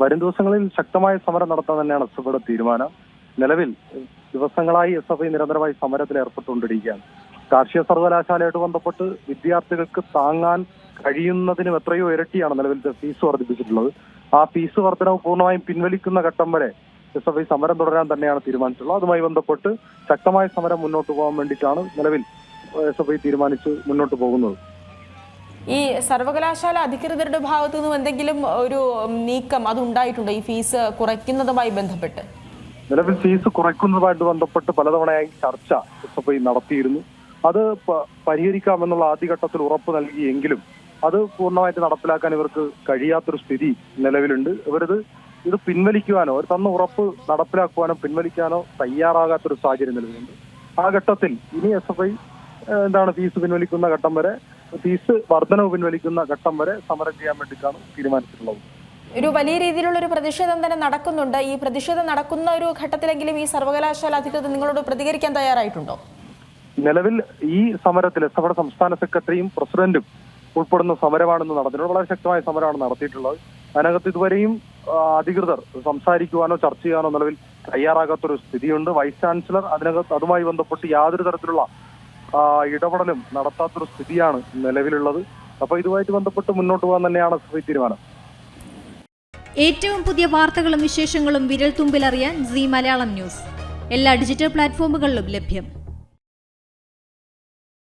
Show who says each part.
Speaker 1: വരും ദിവസങ്ങളിൽ ശക്തമായ സമരം നടത്താൻ തന്നെയാണ് എസ് എഫ്ഐയുടെ തീരുമാനം. നിലവിൽ ദിവസങ്ങളായി എസ് എഫ് ഐ നിരന്തരമായി സമരത്തിൽ ഏർപ്പെട്ടുകൊണ്ടിരിക്കുകയാണ്. കാർഷിക സർവകലാശാലയായിട്ട് ബന്ധപ്പെട്ട് വിദ്യാർത്ഥികൾക്ക് താങ്ങാൻ കഴിയുന്നതിനും എത്രയോ ഇരട്ടിയാണ് നിലവിലത്തെ ഫീസ് വർദ്ധിപ്പിച്ചിട്ടുള്ളത്. ആ ഫീസ് വർധനവ് പൂർണമായും പിൻവലിക്കുന്ന ഘട്ടം വരെ എസ് എഫ് ഐ സമരം തുടരാൻ തന്നെയാണ് തീരുമാനിച്ചിട്ടുള്ളത്. അതുമായി ബന്ധപ്പെട്ട് ശക്തമായ സമരം മുന്നോട്ട് പോകാൻ വേണ്ടിയിട്ടാണ് നിലവിൽ എസ് എഫ് ഐ തീരുമാനിച്ച് മുന്നോട്ട് പോകുന്നത്.
Speaker 2: ഈ സർവകലാശാല അധികൃതരുടെ ഭാഗത്തു നിന്നും എന്തെങ്കിലും ഒരു നീക്കം അത് ഉണ്ടായിട്ടുണ്ടോ ഈ ഫീസ് കുറയ്ക്കുന്നതുമായി ബന്ധപ്പെട്ട്.
Speaker 1: നിലവിൽ ഫീസ് കുറയ്ക്കുന്നതുമായിട്ട് ബന്ധപ്പെട്ട് പലതവണയായി ചർച്ച എസ് നടത്തിയിരുന്നു. അത് പരിഹരിക്കാമെന്നുള്ള ആദ്യഘട്ടത്തിൽ ഉറപ്പ് നൽകിയെങ്കിലും അത് പൂർണമായിട്ട് നടപ്പിലാക്കാൻ ഇവർക്ക് കഴിയാത്തൊരു സ്ഥിതി നിലവിലുണ്ട്. ഇവരത് ഇത് പിൻവലിക്കുവാനോ അവർ തന്ന ഉറപ്പ് നടപ്പിലാക്കുവാനോ പിൻവലിക്കാനോ തയ്യാറാകാത്തൊരു സാഹചര്യം നിലവിലുണ്ട്. ആ ഘട്ടത്തിൽ ഇനി എസ് എന്താണ് ഫീസ് പിൻവലിക്കുന്ന ഘട്ടം വരെ ഫീസ് വർധനവ് പിൻവലിക്കുന്ന ഘട്ടം വരെ സമരം ചെയ്യാൻ വേണ്ടിയിട്ടാണ് തീരുമാനിച്ചിട്ടുള്ളത്.
Speaker 2: ഒരു വലിയ രീതിയിലുള്ള ഒരു പ്രതിഷേധം തന്നെ നടക്കുന്നുണ്ട്. ഈ പ്രതിഷേധം നടക്കുന്ന ഒരു ഘട്ടത്തിലെങ്കിലും ഈ സർവകലാശാല അധികൃതർ നിങ്ങളോട് പ്രതികരിക്കാൻ തയ്യാറായിട്ടുണ്ടോ?
Speaker 1: നിലവിൽ ഈ സമരത്തിൽ എസ് സംസ്ഥാന സെക്രട്ടറിയും പ്രസിഡന്റും ഉൾപ്പെടുന്ന സമരമാണെന്ന് നടന്നിട്ടുള്ളത് വളരെ ശക്തമായ സമരമാണ് നടത്തിയിട്ടുള്ളത്. അതിനകത്ത് ഇതുവരെയും അധികൃതർ സംസാരിക്കുവാനോ ചർച്ച ചെയ്യാനോ നിലവിൽ തയ്യാറാകാത്തൊരു സ്ഥിതിയുണ്ട്. വൈസ് ചാൻസലർ അതിനകത്ത് അതുമായി ബന്ധപ്പെട്ട് യാതൊരു തരത്തിലുള്ള ഇടപെടലും നടത്താത്തൊരു സ്ഥിതിയാണ് നിലവിലുള്ളത്. അപ്പൊ ഇതുമായിട്ട് ബന്ധപ്പെട്ട് മുന്നോട്ട് പോകാൻ തന്നെയാണ് എസ് തീരുമാനം.
Speaker 3: ഏറ്റവും പുതിയ വാർത്തകളും വിശേഷങ്ങളും വിരൽ തുമ്പിലറിയാൻ സി മലയാളം ന്യൂസ്. എല്ലാ ഡിജിറ്റൽ പ്ലാറ്റ്ഫോമുകളിലും ലഭ്യം.